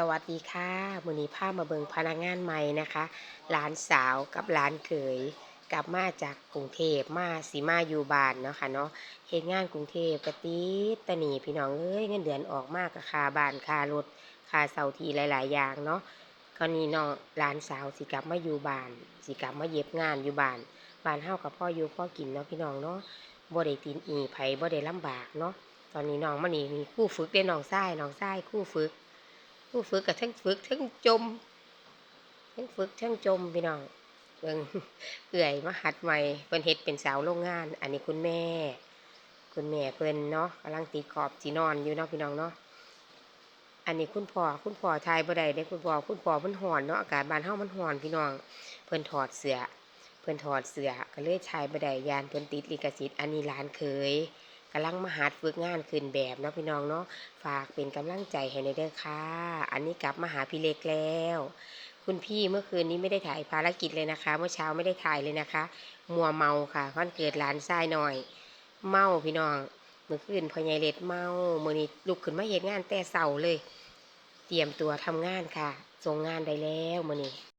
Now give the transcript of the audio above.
สวัสดีค่ะมือนี้ามาเบิงพนักงานใหม่นะคะหลานสาวกับหลานเขยกลับมาจากกรุงเทพมาสีมาอยู่บ้านเนาะค่ะเนาะเหตุงานกรุงเทพกะติดตะหนีพี่น้องเอ้ยเงินเดือนออกมากกับค่าบ้านค่ารถค่าเสาทีหลาย ๆ อย่างเนาะคราวนี้เนาะหลานสาวสิกลับมาอยู่บ้านสิกลับมาเย็บงานอยู่บ้านบ้านเฮากับพ่ออยู่พ่อกินเนาะพี่น้องเนาะบ่ได้ตีนอีไผบ่ได้ลำบากเนาะตอนนี้น้องมานี่มีคู่ฝึกได้น้องชายน้องชายคู่ฝึก ผู้ฝึกกับทั้งฝึกทั้งจม ทั้งฝึกทั้งจมพี่น้องเบิ่งเอื่อยมาหัดใหม่เพิ่นเฮ็ดเป็นสาวโรงงาน อันนี้คุณแม่ คุณแม่เพิ่นเนาะกำลังตีขอบสีนอนอยู่เนาะพี่น้องเนาะอันนี้คุณพ่อคุณพ่อทายบ่ได้เด้คุณพ่อคุณพ่อเพิ่นฮ้อนเนาะอากาศบ้านเฮามันฮ้อนพี่น้อง เพิ่นถอดเสื้อเพิ่นถอดเสื้อก็เลยทายบ่ได้ยานเพิ่นติดลิขสิทธิ์อันนี้หลานเคย กำลังมาหัดฝึกงานขึ้นแบบเนาะพี่น้องเนาะฝากเป็นกำลังใจให้ในเด้อค่ะ อันนี้กลับมาหาพี่เล็กแล้ว คุณพี่เมื่อคืนนี้ไม่ได้ถ่ายภารกิจเลยนะคะ เมื่อเช้าไม่ได้ถ่ายเลยนะคะ มัวเมาค่ะวันเกิดหลานทรายหน่อย เมาพี่น้องเมื่อคืนพอใหญ่เล็ดเมาเมื่อนี้ลุกขึ้นมาเฮ็ดงานแต่เสาเลย เตรียมตัวทำงานค่ะส่งงานได้แล้วเมื่อนี้